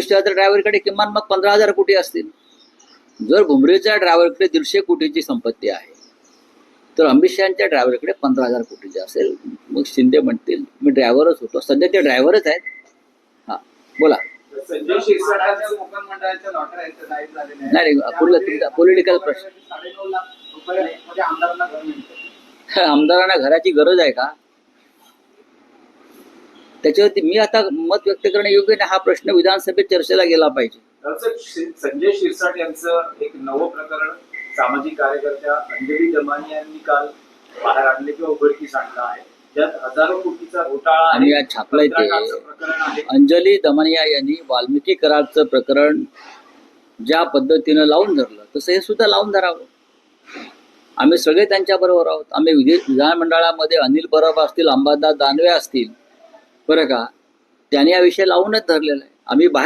शहाच्या ड्रायव्हरकडे किमान मग पंधरा हजार कोटी असतील. जर भुमरेच्या ड्रायव्हरकडे दीडशे कोटीची संपत्ती आहे तर अमित शहाच्या ड्रायव्हरकडे पंधरा हजार कोटीची असेल. मग शिंदे म्हणतील मी ड्रायव्हरच होतो. सध्या ते ड्रायव्हरच आहेत. हा बोला. नाही, तुमचा political प्रश्न. आमदारांना घराची गरज आहे का? त्याच्यावरती मी आता मत व्यक्त करणं योग्य नाही हा प्रश्न विधानसभेत चर्चेला गेला पाहिजे. संजय शिरसाट यांचं एक नवं प्रकरण सामाजिक कार्यकर्त्या अंजली दमानी यांनी काल बाहेर आणले किंवा उघडकीस आणलं आहे. आणि छापलंय ते अंजली दमनिया यांनी वाल्मिकी करारचं प्रकरण ज्या पद्धतीनं लावून धरलं तसं हे सुद्धा लावून धरावं. आम्ही सगळे त्यांच्या बरोबर आहोत. आम्ही विधी विधानमंडळामध्ये अनिल परब असतील अंबादास दानवे असतील बरं का? त्याने या विषय लावूनच धरलेला आहे. आम्ही बाहेर